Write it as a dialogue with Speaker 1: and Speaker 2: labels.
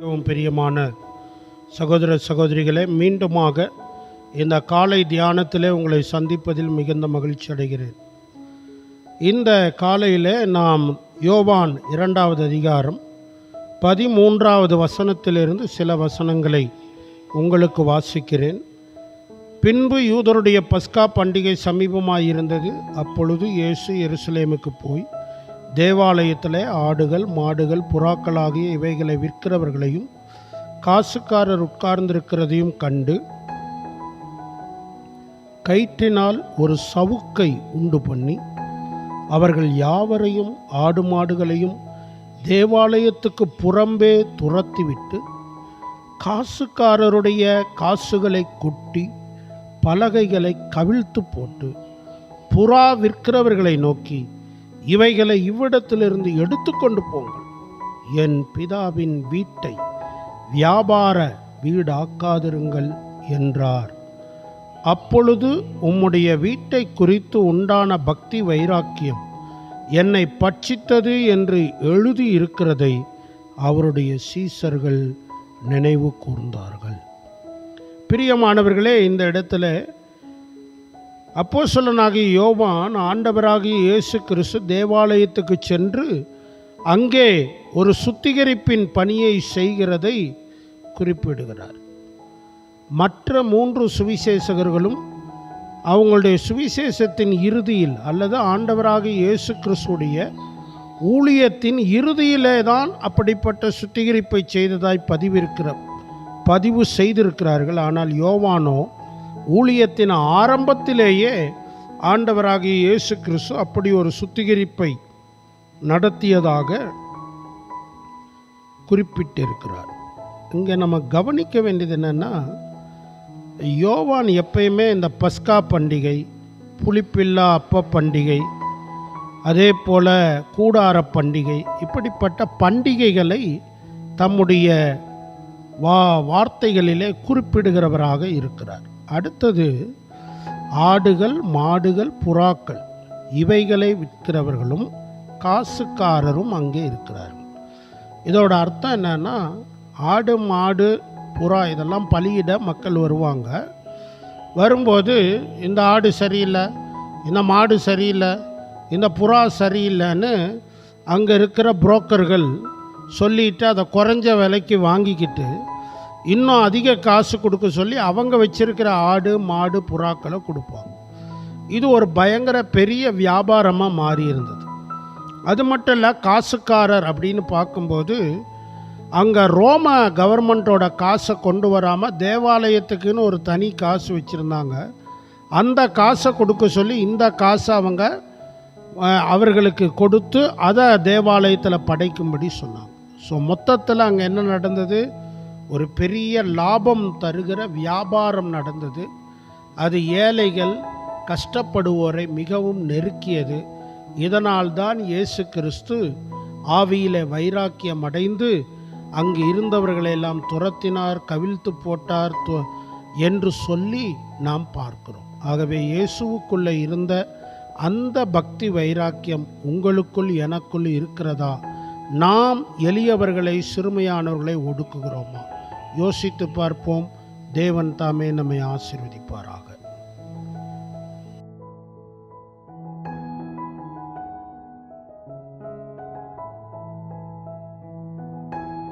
Speaker 1: மிகவும் பிரியமான சகோதர சகோதரிகளே மீண்டுமாக இந்த காலை தியானத்திலே உங்களை சந்திப்பதில் மிகுந்த மகிழ்ச்சி அடைகிறேன். இந்த காலையில் நாம் யோவான் இரண்டாவது அதிகாரம் பதிமூன்றாவது வசனத்திலிருந்து சில வசனங்களை உங்களுக்கு வாசிக்கிறேன். பின்பு யூதருடைய பஸ்கா பண்டிகை சமீபமாயிருந்தது. அப்பொழுது இயேசு எருசலேமுக்கு போய் தேவாலயத்தில் ஆடுகள் மாடுகள் புறாக்களாகிய இவைகளை விற்கிறவர்களையும் காசுக்காரர் உட்கார்ந்திருக்கிறதையும் கண்டு கயிற்றினால் ஒரு சவுக்கை உண்டு பண்ணி அவர்கள் யாவரையும் ஆடு மாடுகளையும் தேவாலயத்துக்கு புறம்பே துரத்திவிட்டு காசுக்காரருடைய காசுகளை கொட்டி பலகைகளை கவிழ்த்து போட்டு புறா விற்கிறவர்களை நோக்கி இவைகளை இவ்விடத்திலிருந்து எடுத்துக்கொண்டு போங்கள். என் பிதாவின் வீட்டை வியாபார வீடாக்காதிருங்கள் என்றார். அப்பொழுது உம்முடைய வீட்டை குறித்து உண்டான பக்தி வைராக்கியம் என்னை பட்சித்தது என்று எழுதியிருக்கிறதை அவருடைய சீசர்கள் நினைவு கூர்ந்தார்கள். பிரியமானவர்களே இந்த இடத்துல அப்போஸ்தலனாகிய யோவான் ஆண்டவராகிய இயேசு கிறிஸ்து தேவாலயத்துக்கு சென்று அங்கே ஒரு சுத்திகரிப்பின் பணியை செய்கிறதை குறிப்பிடுகிறார். மற்ற மூன்று சுவிசேஷகர்களும் அவங்களுடைய சுவிசேஷத்தின் இறுதியில் அல்லது ஆண்டவராக இயேசு கிறிஸ்துடைய ஊழியத்தின் இறுதியிலே தான் அப்படிப்பட்ட சுத்திகரிப்பை செய்ததாய் பதிவிருக்கிற பதிவு செய்திருக்கிறார்கள். ஆனால் யோவானோ ஊழியத்தின் ஆரம்பத்திலேயே ஆண்டவராகிய இயேசு கிறிஸ்து அப்படி ஒரு சுத்திகரிப்பை நடத்தியதாக குறிப்பிட்டிருக்கிறார். இங்கே நம்ம கவனிக்க வேண்டியது என்னென்னா யோவான் எப்பயுமே இந்த பஸ்கா பண்டிகை புளிப்பில்லா அப்ப பண்டிகை அதே போல் கூடார பண்டிகை இப்படிப்பட்ட பண்டிகைகளை தம்முடைய வா வார்த்தைகளிலே குறிப்பிடுகிறவராக இருக்கிறார். அடுத்தது ஆடுகள் மாடுகள் புறாக்கள். இவைகளை விற்கிறவர்களும் காசுக்காரரும் அங்கே இருக்கிறார்கள். இதோட அர்த்தம் என்னன்னா ஆடு மாடு புறா இதெல்லாம் பலியிட மக்கள் வருவாங்க. வரும்போது இந்த ஆடு சரியில்லை இந்த மாடு சரியில்லை இந்த புறா சரியில்லைன்னு அங்கே இருக்கிற புரோக்கர்கள் சொல்லிட்டு அதை குறைஞ்ச விலைக்கு வாங்கிக்கிட்டு இன்னும் அதிக காசு கொடுக்க சொல்லி அவங்க வச்சிருக்கிற ஆடு மாடு புறாக்களை கொடுப்பாங்க. இது ஒரு பயங்கர பெரிய வியாபாரமாக மாறி இருந்தது அது மட்டும் இல்லை காசுக்காரர் அப்படின்னு பார்க்கும்போது அங்கே ரோம கவர்மெண்ட்டோட காசை கொண்டு வராமல் தேவாலயத்துக்குன்னு ஒரு தனி காசு வச்சுருந்தாங்க. அந்த காசை கொடுக்க சொல்லி இந்த காசை அவங்க அவர்களுக்கு கொடுத்து அதை தேவாலயத்தில் படைக்கும்படி சொன்னாங்க. ஸோ மொத்தத்தில் அங்கே என்ன நடந்தது? ஒரு பெரிய லாபம் தருகிற வியாபாரம் நடந்தது. அது ஏழைகள் கஷ்டப்படுவோரை மிகவும் நெருக்கியது. இதனால்தான் இயேசு கிறிஸ்து ஆவியிலே வைராக்கியம் அடைந்து அங்கு இருந்தவர்களெல்லாம் துரத்தினார் கவிழ்த்து போட்டார் என்று சொல்லி நாம் பார்க்கிறோம். ஆகவே இயேசுவுக்குள்ளே இருந்த அந்த பக்தி வைராக்கியம் உங்களுக்குள் எனக்குள் இருக்கிறதா? நாம் எளியவர்களை சிறுமையானவர்களை ஒடுக்குகிறோமா? யோசித்து பார்ப்போம். தேவன் தாமே நம்மை ஆசீர்வதிப்பாராக.